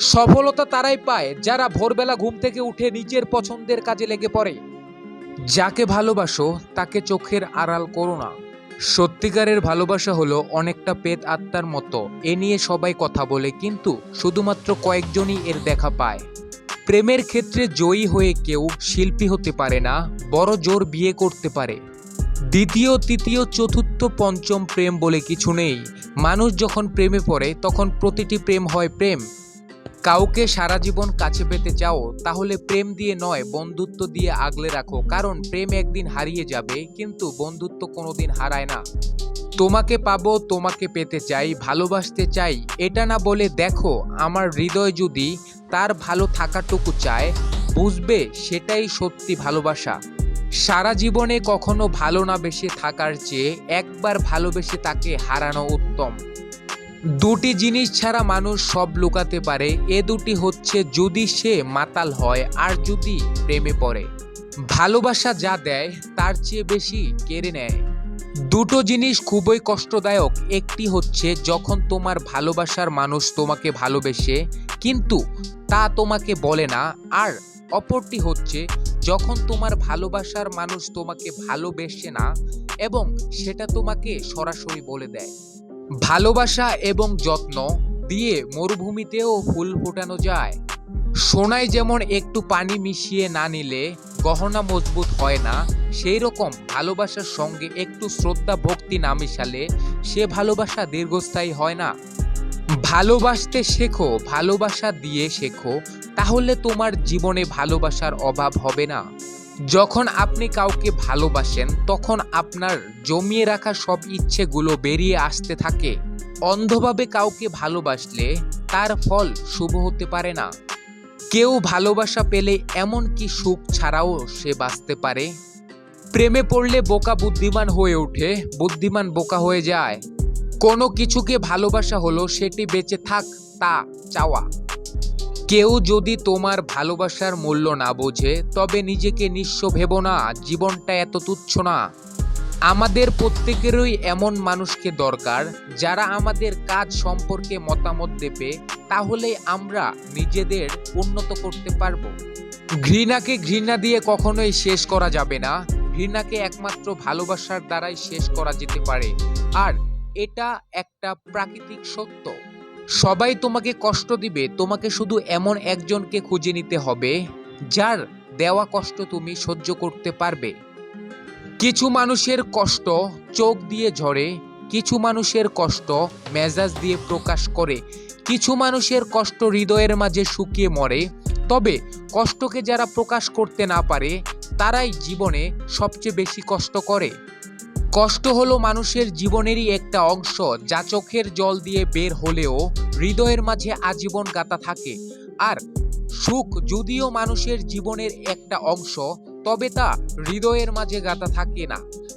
সফলতা তারাই পায় যারা ভোরবেলা ঘুম থেকে উঠে নিজের পছন্দের কাজে লেগে পড়ে। যাকে ভালোবাসো, তাকে চোখের আড়াল করো না। সত্যিকারের ভালোবাসা হলো অনেকটা পেট আত্মার মতো, এ নিয়ে সবাই কথা বলে, কিন্তু শুধুমাত্র কয়েকজনই এর দেখা পায়। প্রেমের ক্ষেত্রে জয়ী হয়ে কেউ শিল্পী হতে পারে না, বড় জোর বিয়ে করতে পারে। দ্বিতীয়, তৃতীয়, চতুর্থ, পঞ্চম প্রেম বলে কিছু নেই। মানুষ যখন প্রেমে পড়ে, তখন প্রতিটি প্রেম হয় প্রেম। কাউকে সারা জীবন কাছে পেতে চাও, তাহলে প্রেম দিয়ে নয়, বন্ধুত্ব দিয়ে আগলে রাখো। কারণ প্রেম একদিন হারিয়ে যাবে, কিন্তু বন্ধুত্ব কোনোদিন হারায় না। তোমাকে পাবো, তোমাকে পেতে চাই, ভালোবাসতে চাই। এটা না বলে দেখো, আমার হৃদয় যদি তার ভালো থাকাটুকু চায়, বুঝবে সেটাই সত্যি ভালোবাসা। সারা জীবনে কখনো ভালো না বেশে থাকার চেয়ে একবার ভালোবেসে তাকে হারানো উত্তম। দুটি জিনিস ছাড়া মানুষ সব লুকাতে পারে। এ দুটি হচ্ছে যদি সে মাতাল হয় আর যদি প্রেমে পড়ে। ভালোবাসা যা দেয়, তার চেয়ে বেশি কেড়ে নেয়। দুটো জিনিস খুবই কষ্টদায়ক। একটি হচ্ছে যখন তোমার ভালোবাসার মানুষ তোমাকে ভালোবেসে, কিন্তু তা তোমাকে বলে না। আর অপরটি হচ্ছে যখন তোমার ভালোবাসার মানুষ তোমাকে ভালোবেসে না, এবং সেটা তোমাকে সরাসরি বলে দেয়। ভালোবাসা এবং যত্ন দিয়ে মরুভূমিতেও ফুল ফোটানো যায়। সোনায় যেমন একটু পানি মিশিয়ে না নিলে গহনা মজবুত হয় না সেই রকম ভালোবাসার সঙ্গে একটু শ্রদ্ধা, ভক্তি না মিশালে সে ভালোবাসা দীর্ঘস্থায়ী হয় না। ভালোবাসতে শেখো, ভালোবাসা দিয়ে শেখো, তাহলে তোমার জীবনে ভালোবাসার অভাব হবে না। যখন আপনি কাউকে ভালোবাসেন, তখন আপনার জমিয়ে রাখা সব ইচ্ছেগুলো বেরিয়ে আসতে থাকে। অন্ধভাবে কাউকে ভালোবাসলে তার ফল শুভ হতে পারে না। কেউ ভালোবাসা পেলে এমন কি সুখ ছাড়াও সে বাঁচতে পারে? প্রেমে পড়লে বোকা বুদ্ধিমান হয়ে ওঠে, বুদ্ধিমান বোকা হয়ে যায়। কোনো কিছুকে ভালোবাসা হলো, সেটি বেঁচে থাক, তা চাওয়া। কেউ যদি তোমার ভালোবাসার মূল্য না বোঝে, তবে নিজেকে নিঃস্ব ভেবো না, জীবনটা এত তুচ্ছ না। আমাদের প্রত্যেকেরই এমন মানুষকে দরকার, যারা আমাদের কাজ সম্পর্কে মতামত দেবে, তাহলে আমরা নিজেদের উন্নত করতে পারব। ঘৃণাকে ঘৃণা দিয়ে কখনোই শেষ করা যাবে না, ঘৃণাকে একমাত্র ভালোবাসার দ্বারাই শেষ করা যেতে পারে। আর এটা একটা প্রাকৃতিক সত্য। সবাই তোমাকে কষ্ট দিবে, তোমাকে শুধু এমন একজনকে খুঁজে নিতে হবে, যার দেওয়া কষ্ট তুমি সহ্য করতে পারবে। কিছু মানুষের কষ্ট চোখ দিয়ে ঝরে, কিছু মানুষের কষ্ট মেজাজ দিয়ে প্রকাশ করে, কিছু মানুষের কষ্ট হৃদয়ের মাঝে শুকিয়ে মরে। তবে কষ্টকে যারা প্রকাশ করতে না পারে, তারাই জীবনে সবচেয়ে বেশি কষ্ট করে। কষ্ট হলো মানুষের জীবনেরই একটা অংশ যা চোখের জল দিয়ে বের হলেও হৃদয়ের মাঝে আজীবন গাতা থাকে। আর সুখ যদিও মানুষের জীবনের একটা অংশ, তবে তা হৃদয়ের মাঝে গাতা থাকে না।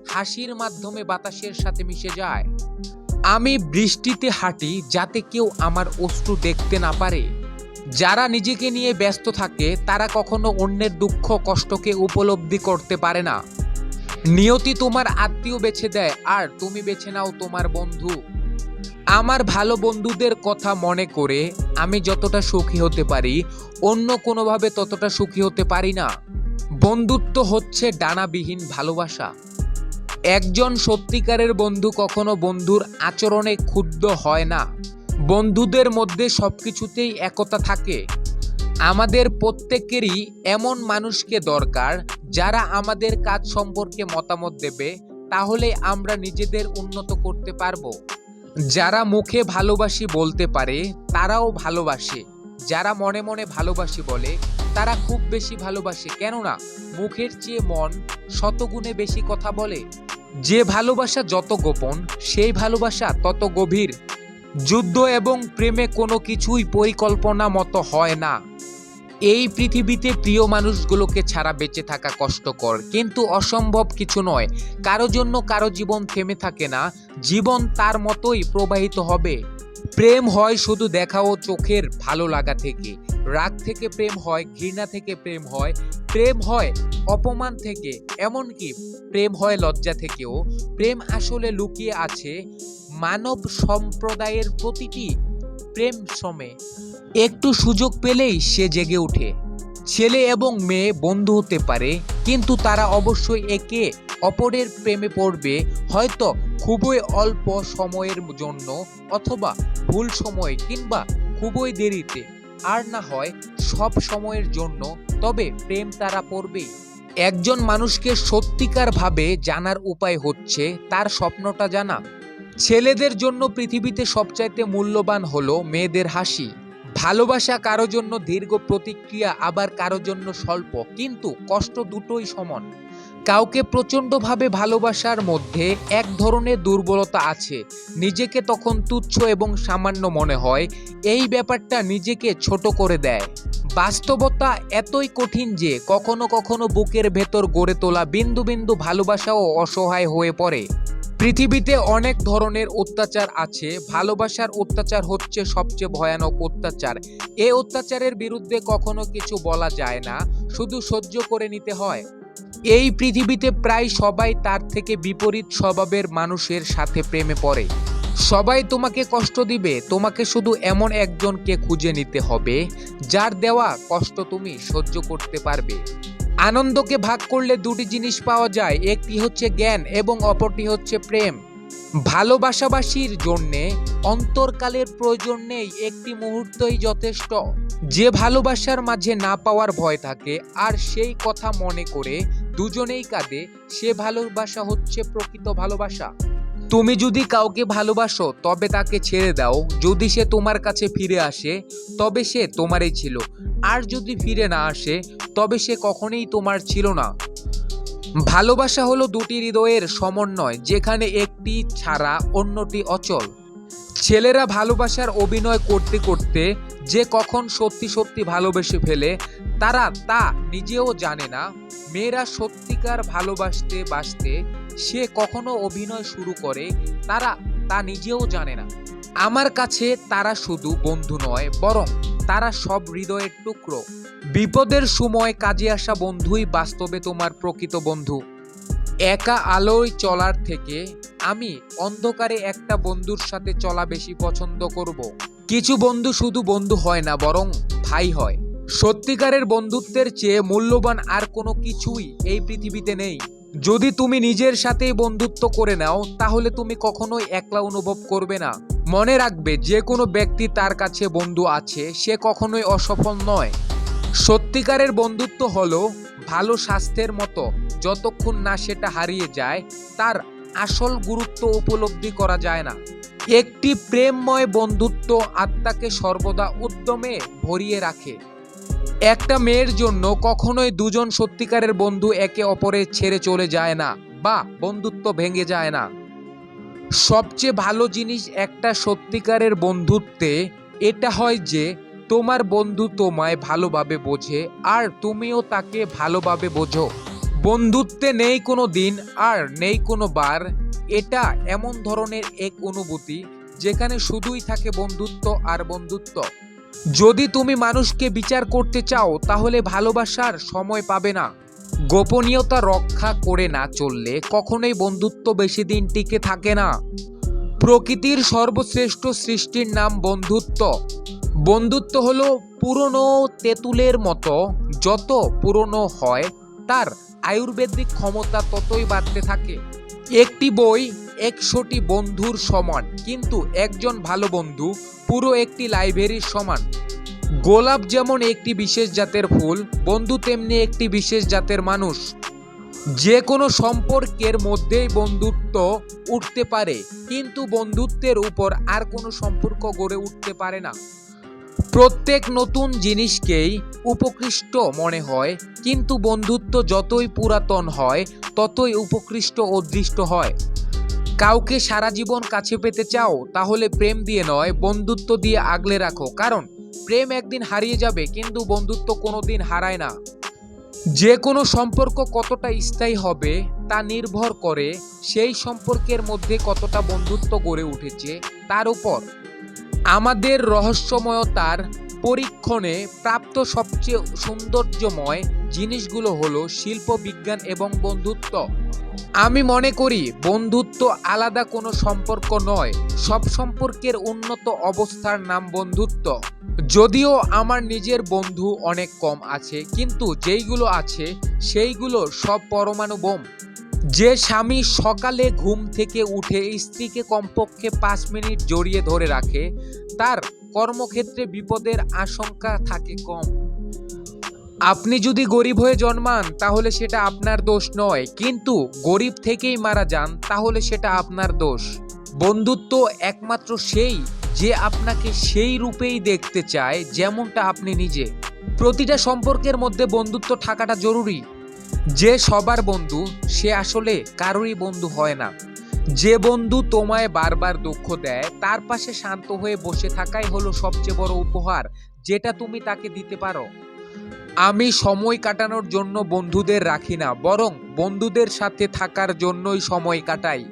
হাসির মাধ্যমে বাতাসের সাথে মিশে যায়। আমি বৃষ্টিতে হাঁটি যাতে কেউ আমার অশ্রু দেখতে না পারে। যারা নিজেকে নিয়ে ব্যস্ত থাকে, তারা কখনো অন্যের দুঃখ কষ্টকে উপলব্ধি করতে পারে না। নিয়তি তোমার আত্মীয় বেছে দেয়, আর তুমি বেছে নাও তোমার বন্ধু। আমার ভালো বন্ধুদের কথা মনে করে আমি যতটা সুখী হতে পারি, অন্য কোনোভাবে ততটা সুখী হতে পারি না। বন্ধুত্ব হচ্ছে ডানাবিহীন ভালোবাসা। একজন সত্যিকারের বন্ধু কখনো বন্ধুর আচরণে ক্ষুব্ধ হয় না। বন্ধুদের মধ্যে সব কিছুতেই একতা থাকে। আমাদের প্রত্যেকেরই এমন মানুষকে দরকার যারা আমাদের কাজ সম্পর্কে মতামত দেবে, তাহলে আমরা নিজেদের উন্নত করতে পারব। যারা মুখে ভালোবাসি বলতে পারে, তারাও ভালোবাসে। যারা মনে মনে ভালোবাসি বলে, তারা খুব বেশি ভালোবাসে। কেননা, মুখের চেয়ে মন শতগুণে বেশি কথা বলে। যে ভালোবাসা যত গোপন, সেই ভালোবাসা তত গভীর। যুদ্ধ এবং প্রেমে কোনো কিছুই পরিকল্পনা মতো হয় না। এই পৃথিবীতে প্রিয় মানুষগুলোকে ছাড়া বেঁচে থাকা কষ্টকর, কিন্তু অসম্ভব কিছু নয়। কারও জন্য কারও জীবন থেমে থাকে না, জীবন তার মতোই প্রবাহিত হবে। প্রেম হয় শুধু দেখা ও চোখের ভালো লাগা থেকে। রাগ থেকে প্রেম হয়, ঘৃণা থেকে প্রেম হয়। প্রেম হয় অপমান থেকে, এমনকি প্রেম হয় লজ্জা থেকেও। প্রেম আসলে লুকিয়ে আছে মানব সম্প্রদায়ের প্রতিটি প্রেম শ্রমে একটু সুযোগ পেলেই সে জেগে ওঠে। ছেলে এবং মেয়ে বন্ধু হতে পারে, কিন্তু তারা অবশ্যই একে অপরের প্রেমে পড়বে, হয়তো খুবই অল্প সময়ের জন্য অথবা ভুল সময়ে কিংবা খুবই দেরিতে। আর না হয় সব সময়ের জন্য, তবে প্রেম তারা পড়বেই। একজন মানুষকে সত্যিকার ভাবে জানার উপায় হচ্ছে তার স্বপ্নটা জানা। ছেলেদের জন্য পৃথিবীতে সবচাইতে মূল্যবান হলো মেয়েদের হাসি। ভালোবাসা কারও জন্য দীর্ঘ প্রতিক্রিয়া, আবার কারও জন্য স্বল্প, কিন্তু কষ্ট দুটোই সমান। কাউকে প্রচণ্ডভাবে ভালোবাসার মধ্যে এক ধরনের দুর্বলতা আছে। নিজেকে তখন তুচ্ছ এবং সামান্য মনে হয়, এই ব্যাপারটা নিজেকে ছোট করে দেয়। বাস্তবতা এতই কঠিন যে কখনো কখনো বুকের ভেতর গড়ে তোলা বিন্দু বিন্দু ভালোবাসাও অসহায় হয়ে পড়ে। পৃথিবীতে অনেক ধরনের অত্যাচার আছে। ভালোবাসার অত্যাচার হচ্ছে সবচেয়ে ভয়ানক অত্যাচার। এ অত্যাচারের বিরুদ্ধে কখনো কিছু বলা যায় না, শুধু সহ্য করে নিতে হয়। এই পৃথিবীতে প্রায় সবাই তার থেকে বিপরীত স্বভাবের মানুষের সাথে প্রেমে পড়ে। সবাই তোমাকে কষ্ট দিবে, তোমাকে শুধু এমন একজনকে খুঁজে নিতে হবে, যার দেওয়া কষ্ট তুমি সহ্য করতে পারবে। আনন্দকে ভাগ করলে দুটি জিনিস পাওয়া যায়, একটি হচ্ছে জ্ঞান এবং অপরটি হচ্ছে প্রেম। ভালোবাসাবাসীর জন্যে অন্তরকালের প্রয়োজন নেই, একটি মুহূর্তই যথেষ্ট। যে ভালোবাসার মাঝে না পাওয়ার ভয় থাকে, আর সেই কথা মনে করে দুজনেই কাঁদে, সে ভালোবাসা হচ্ছে প্রকৃত ভালোবাসা। তুমি যদি কাউকে ভালোবাসো, তবে তাকে ছেড়ে দাও। যদি সে তোমার কাছে ফিরে আসে, তবে সে তোমারই ছিল। আর যদি ফিরে না আসে, তবে সে কখনোই তোমার ছিল না। ভালোবাসা হলো দুটি হৃদয়ের সমন্বয়, যেখানে একটি ছাড়া অন্যটি অচল। ছেলেরা ভালোবাসার অভিনয় করতে করতে যে কখন সত্যি সত্যি ভালোবেসে ফেলে, তারা তা নিজেও জানে না। মেয়েরা সত্যিকার ভালোবাসতে বাসতে সে কখনো অভিনয় শুরু করে, তারা তা নিজেও জানে না। আমার কাছে তারা শুধু বন্ধু নয়, বরং তারা সব হৃদয়ের টুকরো। বিপদের সময় কাজে আসা বন্ধুই বাস্তবে তোমার প্রকৃত বন্ধু। একা আলোয় চলার থেকে আমি অন্ধকারে একটা বন্ধুর সাথে চলা বেশি পছন্দ করব। কিছু বন্ধু শুধু বন্ধু হয় না, বরং ভাই হয়। সত্যিকারের বন্ধুত্বের চেয়ে মূল্যবান আর কোনো কিছুই এই পৃথিবীতে নেই। যদি তুমি নিজের সাথেই বন্ধুত্ব করে নাও, তাহলে তুমি কখনোই একলা অনুভব করবে না। মনে রাখবে যে কোনো ব্যক্তি তার কাছে বন্ধু আছে, সে কখনোই অসফল নয়। সত্যিকারের বন্ধুত্ব হলো ভালো স্বাস্থ্যের মতো। যতক্ষণ না সেটা হারিয়ে যায়, তার আসল গুরুত্ব উপলব্ধি করা যায় না। একটি প্রেমময় বন্ধুত্ব আত্মাকে সর্বদা উদ্যমে ভরিয়ে রাখে। একটা মেয়ের জন্য কখনোই দুজন সত্যিকারের বন্ধু একে অপরের ছেড়ে চলে যায় না, বা বন্ধুত্ব ভেঙে যায় না। সবচেয়ে ভালো জিনিস একটা সত্যিকারের বন্ধুত্বে এটা হয় যে, তোমার বন্ধু তোমায় ভালোভাবে বোঝে আর তুমিও তাকে ভালোভাবে বোঝো। বন্ধুত্বে নেই কোনো দিন আর নেই কোনো বার। এটা এমন ধরনের এক অনুভূতি যেখানে শুধুই থাকে বন্ধুত্ব আর বন্ধুত্ব। যদি তুমি মানুষকে বিচার করতে চাও, তাহলে ভালোবাসার সময় পাবে না। গোপনীয়তা রক্ষা করে না চললে কখনোই বন্ধুত্ব বেশি দিন টিকে থাকে না। প্রকৃতির সর্বশ্রেষ্ঠ সৃষ্টির নাম বন্ধুত্ব। বন্ধুত্ব হলো পুরনো তেঁতুলের মতো, যত পুরনো হয়, তার আয়ুর্বেদিক ক্ষমতা ততই বাড়তে থাকে। একটি বই একশোটি বন্ধুর সমান, কিন্তু একজন ভালো বন্ধু পুরো একটি লাইব্রেরির সমান। গোলাপ যেমন একটি বিশেষ জাতের ফুল, বন্ধু তেমনি একটি বিশেষ জাতের মানুষ। যে কোনো সম্পর্কের মধ্যেই বন্ধুত্ব উঠতে পারে, কিন্তু বন্ধুত্বের উপর আর কোনো সম্পর্ক গড়ে উঠতে পারে না। প্রত্যেক নতুন জিনিসকেই উপকৃষ্ট মনে হয়, কিন্তু বন্ধুত্ব যতই পুরাতন হয়, ততই উপকৃষ্ট অদৃষ্ট হয়। কাউকে সারা জীবন কাছে পেতে চাও, তাহলে প্রেম দিয়ে নয়, বন্ধুত্ব দিয়ে আগলে রাখো। কারণ, প্রেম একদিন হারিয়ে যাবে, কিন্তু বন্ধুত্ব কোনোদিন হারায় না। যে কোনো সম্পর্ক কতটা স্থায়ী হবে, তা নির্ভর করে সেই সম্পর্কের মধ্যে কতটা বন্ধুত্ব গড়ে উঠেছে, তার উপর। আমাদের রহস্যময়তার পরীক্ষণে প্রাপ্ত সবচেয়ে সৌন্দর্যময় জিনিসগুলো হলো শিল্প, বিজ্ঞান এবং বন্ধুত্ব। আমি মনে করি বন্ধুত্ব আলাদা কোনো সম্পর্ক নয়, সব সম্পর্কের উন্নত অবস্থার নাম বন্ধুত্ব। যদিও আমার নিজের বন্ধু অনেক কম আছে, কিন্তু যেইগুলো আছে সেইগুলো সব পরমাণু বোম। যে স্বামী সকালে ঘুম থেকে উঠে স্ত্রীকে কমপক্ষে পাঁচ মিনিট জড়িয়ে ধরে রাখে, তার কর্মক্ষেত্রে বিপদের আশঙ্কা থাকে কম। আপনি যদি গরিব হয়ে জন্মান, তাহলে সেটা আপনার দোষ নয়। কিন্তু গরিব থেকেই মারা যান, তাহলে সেটা আপনার দোষ। বন্ধুত্ব একমাত্র সেই যে আপনাকে সেই রূপেই দেখতে চায়, যেমনটা আপনি নিজে। প্রতিটা সম্পর্কের মধ্যে বন্ধুত্ব থাকাটা জরুরি। যে সবার বন্ধু, সে আসলে কারোরই বন্ধু হয় না। যে বন্ধু তোমায় বারবার দুঃখ দেয়, তার পাশে শান্ত হয়ে বসে থাকাই হলো সবচেয়ে বড় উপহার, যেটা তুমি তাকে দিতে পারো। আমি সময় কাটানোর জন্য বন্ধুদের রাখি না, বরং বন্ধুদের সাথে থাকার জন্যই সময় কাটাই।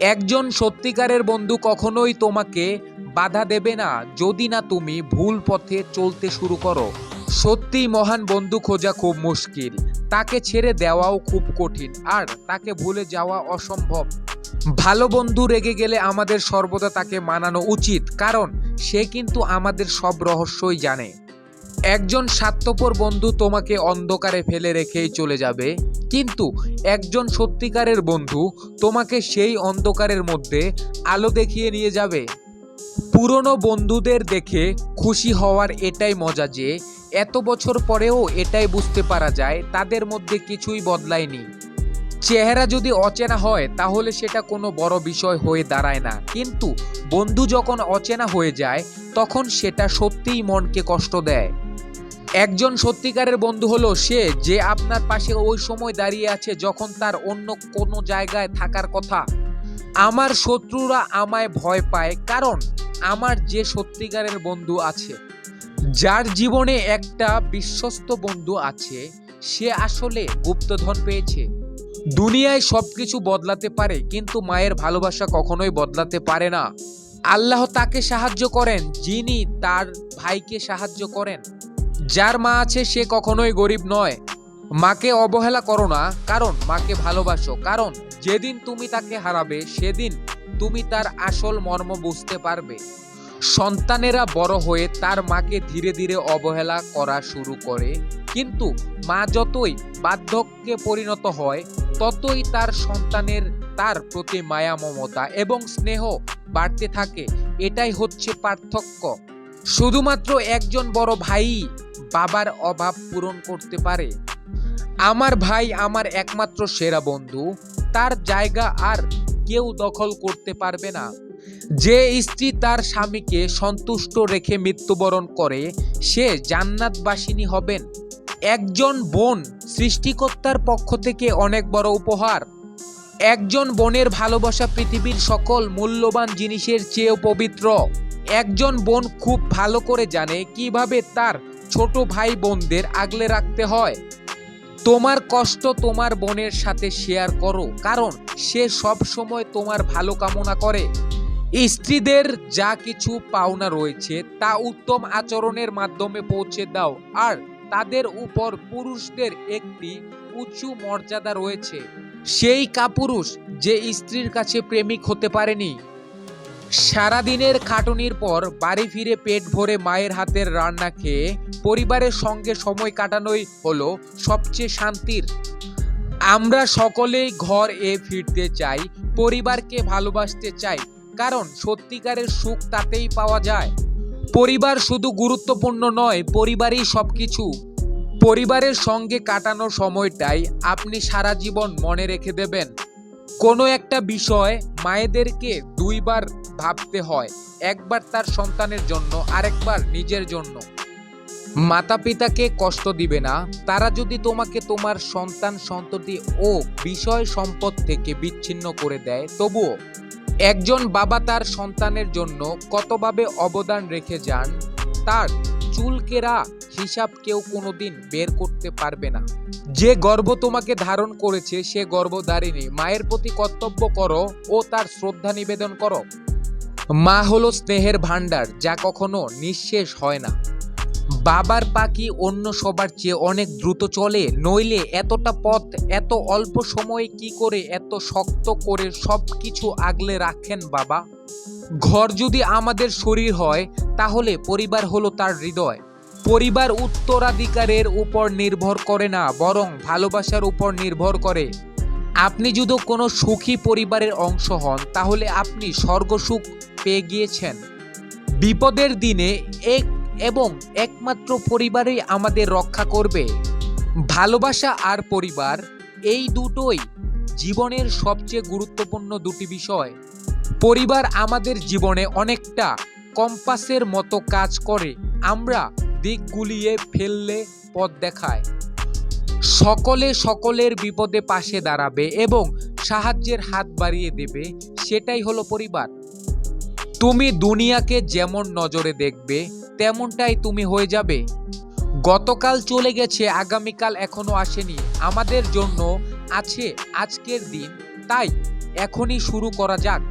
একজন সত্যিকারের বন্ধু কখনোই তোমাকে বাধা দেবে না, যদি না তুমি ভুল পথে চলতে শুরু করো। সত্যি মহান বন্ধু খোঁজা খুব মুশকিল। তাকে ছেড়ে দেওয়াও খুব কঠিন, আর তাকে ভুলে যাওয়া অসম্ভব। ভালো বন্ধু রেগে গেলে আমাদের সর্বদা তাকে মানানো উচিত, কারণ সে কিন্তু আমাদের সব রহস্যই জানে। একজন স্বার্থপর বন্ধু তোমাকে অন্ধকারে ফেলে রেখেই চলে যাবে, কিন্তু একজন সত্যিকারের বন্ধু তোমাকে সেই অন্ধকারের মধ্যে আলো দেখিয়ে নিয়ে যাবে। পুরনো বন্ধুদের দেখে খুশি হওয়ার এটাই মজা যে এত বছর পরেও এটাই বুঝতে পারা যায়, তাদের মধ্যে কিছুই বদলায়নি। চেহারা যদি অচেনা হয়, তাহলে সেটা কোনো বড় বিষয় হয়ে দাঁড়ায় না। কিন্তু বন্ধু যখন অচেনা হয়ে যায়, তখন সেটা সত্যিই মনকে কষ্ট দেয়। একজন সত্যিকারের বন্ধু হলো সে, যে আপনার পাশে ওই সময় দাঁড়িয়ে আছে যখন তার অন্য কোনো জায়গায় থাকার কথা। আমার শত্রুরা আমায় ভয় পায়, কারণ আমার যে সত্যিকারের বন্ধু আছে। যার জীবনে একটা বিশ্বস্ত বন্ধু আছে, সে আসলে গুপ্তধন পেয়েছে। দুনিয়ায় সবকিছু বদলাতে পারে, কিন্তু মায়ের ভালোবাসা কখনোই বদলাতে পারে না। আল্লাহ তাকে সাহায্য করেন, যিনি তার ভাইকে সাহায্য করেন। যার মা আছে, সে কখনোই গরিব নয়। মাকে অবহেলা করো না, কারণ মাকে ভালোবাসো। কারণ যেদিন তুমি তাকে হারাবে, সেদিন তুমি তার আসল মর্ম বুঝতে পারবে। সন্তানেরা বড় হয়ে তার মাকে ধীরে ধীরে অবহেলা করা শুরু করে। কিন্তু মা যতই বার্ধক্যে পরিণত হয়, ততই তার সন্তানের তার প্রতি মায়া মমতা এবং স্নেহ বাড়তে থাকে। এটাই হচ্ছে পার্থক্য। শুধুমাত্র একজন বড় ভাই বাবার অভাব পূরণ করতে পারে। আমার ভাই আমার একমাত্র সেরা বন্ধু, তার জায়গা আর কেউ দখল করতে পারবে না। যে স্ত্রী তার স্বামীকে সন্তুষ্ট রেখে মৃত্যুবরণ করে, সে জান্নাতবাসিনী হবেন। একজন বোন সৃষ্টিকর্তার পক্ষ থেকে অনেক বড় উপহার। একজন বোনের ভালোবাসা পৃথিবীর সকল মূল্যবান জিনিসের চেয়েও পবিত্র। একজন বোন খুব ভালো করে জানে কীভাবে তার ছোট ভাই বোনদের আগলে রাখতে হয়। তোমার কষ্ট তোমার বোনের সাথে শেয়ার করো, কারণ সে সব সময় তোমার ভালো কামনা করে। স্ত্রীদের যা কিছু পাওনা রয়েছে, তা উত্তম আচরণের মাধ্যমে পৌঁছে দাও। আর তাদের উপর পুরুষদের একটি উঁচু মর্যাদা রয়েছে। সেই কাপুরুষ যে স্ত্রীর কাছে প্রেমিক হতে পারেনি। সারাদিনের খাটুনির পর বাড়ি ফিরে পেট ভরে মায়ের হাতের রান্না খেয়ে পরিবারের সঙ্গে সময় কাটানোই হলো সবচেয়ে শান্তির। আমরা সকলেই ঘর এ ফিরতে চাই, পরিবারকে ভালোবাসতে চাই কারণ সত্যিকারের সুখ তাতেই পাওয়া যায়। পরিবার শুধু গুরুত্বপূর্ণ নয়, পরিবারই সবকিছু। পরিবারের সঙ্গে কাটানো সময়টাই আপনি সারা জীবন মনে রেখে দেবেন। কোনো একটা বিষয় মায়েদেরকে দুইবার ভাবতে হয়, একবার তার সন্তানের জন্য, আরেকবার নিজের জন্য। মাতা পিতাকে কষ্ট দিবে না, তারা যদি তোমাকে তোমার সন্তান সন্ততি ও বিষয় সম্পদ থেকে বিচ্ছিন্ন করে দেয়, তবুও একজন বাবা তার সন্তানের জন্য কতভাবে অবদান রেখে যান, তার চুলকেরা হিসাব কেউ কোনোদিন বের করতে পারবে না। যে গর্ভ তোমাকে ধারণ করেছে, সে গর্ভধারিণী। মায়ের প্রতি কর্তব্য করো ও তার শ্রদ্ধা নিবেদন করো। মা হলো স্নেহের ভাণ্ডার, যা কখনো নিঃশেষ হয় না। বাবার পাখি অন্য সবার চেয়ে অনেক দ্রুত চলে, নইলে এতটা পথ, এত অল্প সময়ে কি করে এত শক্ত করে সব কিছু আগলে রাখেন বাবা? ঘর যদি আমাদের শরীর হয়, তাহলে পরিবার হলো তার হৃদয়। পরিবার উত্তরাধিকারের উপর নির্ভর করে না, বরং ভালোবাসার উপর নির্ভর করে। আপনি যদি কোনো সুখী পরিবারের অংশ হন, তাহলে আপনি স্বর্গসুখ পেয়ে গিয়েছেন। বিপদের দিনে এক এবং একমাত্র পরিবারই আমাদের রক্ষা করবে। ভালোবাসা আর পরিবার, এই দুটোই জীবনের সবচেয়ে গুরুত্বপূর্ণ দুটি বিষয়। পরিবার আমাদের জীবনে অনেকটা কম্পাসের মতো কাজ করে, আমরা দিক গুলিয়ে ফেললে পথ দেখায়। সকলে সকলের বিপদে পাশে দাঁড়াবে এবং সাহায্যের হাত বাড়িয়ে দেবে, সেটাই হলো পরিবার। তুমি দুনিয়াকে যেমন নজরে দেখবে তেমনটাই তুমি হয়ে যাবে। গতকাল চলে গেছে, আগামীকাল এখনও আসেনি। আমাদের জন্য আছে আজকের দিন, তাই এখনই শুরু করা যাক।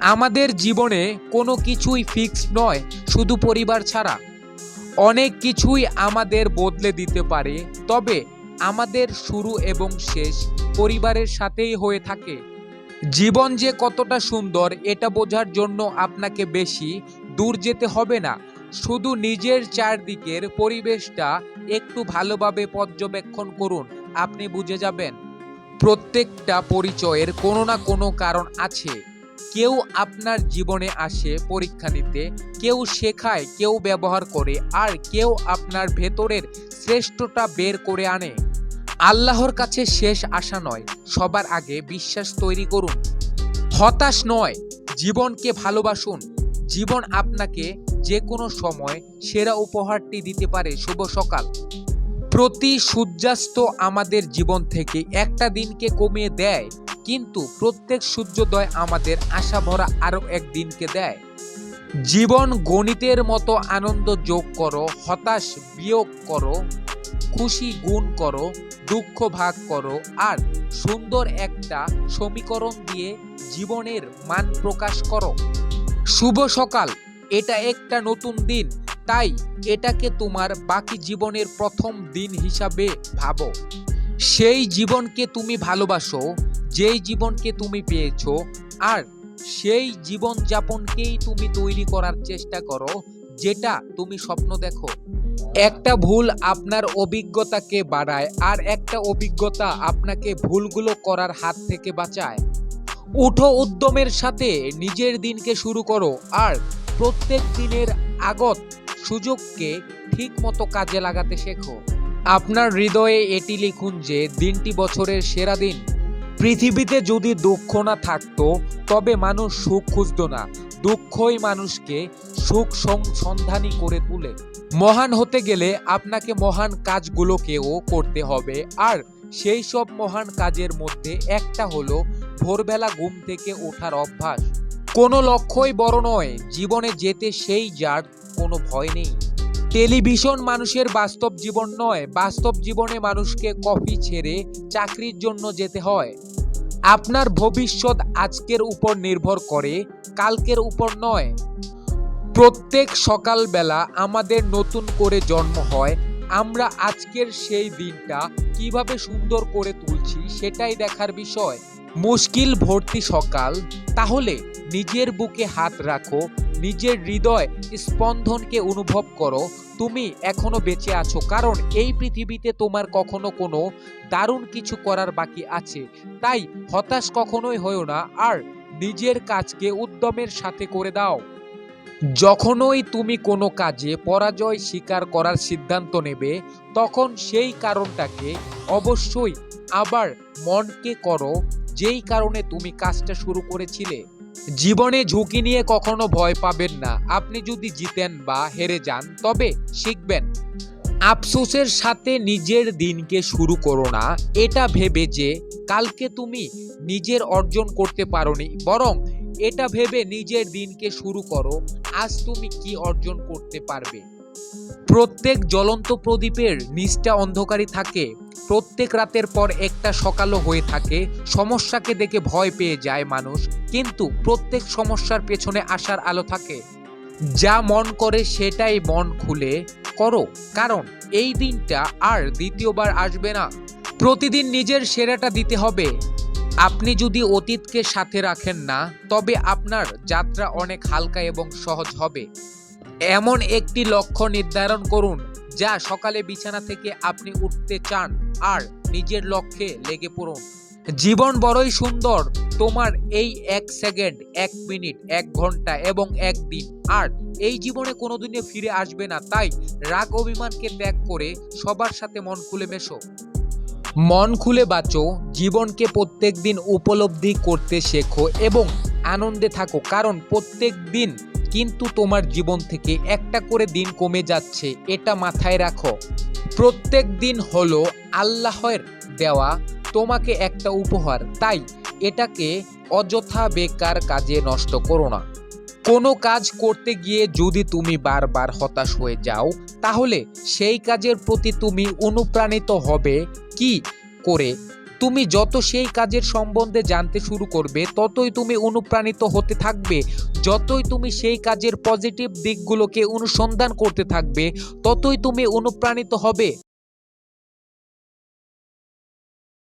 আমাদের জীবনে কোনো কিছুই ফিক্স নয়, শুধু পরিবার ছাড়া। অনেক কিছুই আমাদের বদলে দিতে পারে, তবে আমাদের শুরু এবং শেষ পরিবারের সাথেই হয়ে থাকে। জীবন যে কতটা সুন্দর, এটা বোঝার জন্য আপনাকে বেশি দূর যেতে হবে না। শুধু নিজের চারদিকের পরিবেশটা একটু ভালোভাবে পর্যবেক্ষণ করুন, আপনি বুঝে যাবেন। প্রত্যেকটা পরিচয়ের কোনো না কোনো কারণ আছে। কেউ আপনার জীবনে আসে পরীক্ষা নিতে, কেউ শেখায়, কেউ ব্যবহার করে, আর কেউ আপনার ভেতরের শ্রেষ্ঠটা বের করে আনে। আল্লাহর কাছে শেষ আশা নয়, সবার আগে বিশ্বাস তৈরি করুন। হতাশ নয়, জীবনকে ভালোবাসুন। জীবন আপনাকে যে কোনো সময় সেরা উপহারটি দিতে পারে। শুভ সকাল। প্রতি সূর্যাস্ত আমাদের জীবন থেকে একটা দিনকে কমিয়ে দেয়, কিন্তু প্রত্যেক সূর্যোদয় আমাদের আশা ভরা আরও এক দিনকে দেয়। জীবন গণিতের মতো আনন্দ যোগ করো, হতাশ বিয়োগ করো, খুশি গুণ করো, দুঃখ ভাগ করো আর সুন্দর একটা সমীকরণ দিয়ে জীবনের মান প্রকাশ করো। শুভ সকাল। এটা একটা নতুন দিন। তাই এটাকে তোমার বাকি জীবনের প্রথম দিন হিসাবে ভাবো। সেই জীবনকে তুমি ভালোবাসো, যেই জীবনকে তুমি পেয়েছ, আর সেই জীবন যাপনকেই তুমি তৈরি করার চেষ্টা করো, যেটা তুমি স্বপ্ন দেখো। একটা ভুল আপনার অভিজ্ঞতাকে বাড়ায়, আর একটা অভিজ্ঞতা আপনাকে ভুলগুলো করার হাত থেকে বাঁচায়। উঠো উদ্যমের সাথে নিজের দিনকে শুরু করো, আর প্রত্যেক দিনের আগত সুযোগকে ঠিক মতো কাজে লাগাতে শেখো। আপনার হৃদয়ে এটি লিখুন যে, দিনটি বছরের সেরা দিন। পৃথিবীতে যদি দুঃখ না থাকতো, তবে মানুষ সুখ খুঁজতো না। দুঃখই মানুষকে সুখ সন্ধানী করে তুলে। মহান হতে গেলে আপনাকে মহান কাজগুলোকেও করতে হবে। আর সেই সব মহান কাজের মধ্যে একটা হলো ভোরবেলা ঘুম থেকে ওঠার অভ্যাস। কোনো লক্ষ্যই বড় নয়, জীবনে যেতে সেই যার কোনো ভয় নেই। টেলিভিশন মানুষের বাস্তব জীবন নয়, বাস্তব জীবনে মানুষকে কফি ছেড়ে চাকরির জন্য যেতে হয়। আপনার ভবিষ্যৎ আজকের উপর নির্ভর করে, কালকের উপর নয়। প্রত্যেক সকালবেলা আমাদের নতুন করে জন্ম হয়, আমরা আজকের সেই দিনটা কীভাবে সুন্দর করে তুলছি সেটাই দেখার বিষয়। মুশকিল ভর্তি সকাল, তাহলে নিজের বুকে হাত রাখো, নিজের হৃদয় স্পন্দনকে অনুভব করো, তুমি এখনও বেঁচে আছো। কারণ এই পৃথিবীতে তোমার কখনো কোনো দারুণ কিছু করার বাকি আছে। তাই হতাশ কখনোই হয়েও না, আর নিজের কাজকে উদ্যমের সাথে করে দাও। যখনই তুমি কোনো কাজে পরাজয় স্বীকার করার সিদ্ধান্ত নেবে, তখন সেই কারণটাকে অবশ্যই আবার মনকে করো, যেই কারণে তুমি কাজটা শুরু করেছিলে। জীবনে ঝুঁকি নিয়ে কখনো ভয় পাবেন না। আপনি যদি জিতেন বা হেরে যান, তবে শিখবেন। আফসোসের সাথে নিজের দিনকে শুরু করো না। এটা ভেবে যে কালকে তুমি নিজের অর্জন করতে পারোনি, বরং এটা ভেবে নিজের দিনকে শুরু করো। আজ তুমি কি অর্জন করতে পারবে? প্রত্যেক জ্বলন্ত প্রদীপের নিচটা অন্ধকারই থাকে, প্রত্যেক রাতের পর একটা সকালও হয়ে থাকে, সমস্যাকে দেখে ভয় পেয়ে যায় মানুষ, কিন্তু প্রত্যেক সমস্যার পেছনে আসার আলো থাকে। যা মন করে সেটাই মন খুলে করো, কারণ এই দিনটা আর দ্বিতীয়বার আসবে না। প্রতিদিন নিজের সেরাটা দিতে হবে। আপনি যদি অতীতকে সাথে রাখেন না, তবে আপনার যাত্রা অনেক হালকা এবং সহজ হবে। এমন একটি লক্ষ্য নির্ধারণ করুন, যা সকালে বিছানা থেকে আপনি উঠতে চান আর নিজের লক্ষ্যে লেগে পড়ুন। জীবন বড়ই সুন্দর, তোমার এই এক সেকেন্ড, এক মিনিট, এক ঘণ্টা এবং এক দিন। আর এই জীবনে কোনোদিনও ফিরে আসবে না, তাই রাগ অভিমানকে ত্যাগ করে সবার সাথে মন খুলে মেশো। মন খুলে বাঁচো, জীবনকে প্রত্যেক দিন উপলব্ধি করতে শেখো এবং আনন্দে থাকো, কারণ প্রত্যেক দিন কিন্তু তোমার জীবন থেকে একটা করে দিন কমে যাচ্ছে, এটা মাথায় রাখো। প্রত্যেক দিন হলো আল্লাহের দেওয়া তোমাকে একটা উপহার, তাই এটাকে অযথা বেকার কাজে নষ্ট করো না। কোনো কাজ করতে গিয়ে যদি তুমি বারবার হতাশ হয়ে যাও, তাহলে সেই কাজের প্রতি তুমি অনুপ্রাণিত হবে কি করে? তুমি যত সেই কাজের সম্বন্ধে জানতে শুরু করবে, ততই তুমি অনুপ্রাণিত হতে থাকবে। যতই তুমি সেই কাজের পজিটিভ দিকগুলোকে অনুসন্ধান করতে থাকবে ততই তুমি অনুপ্রাণিত হবে।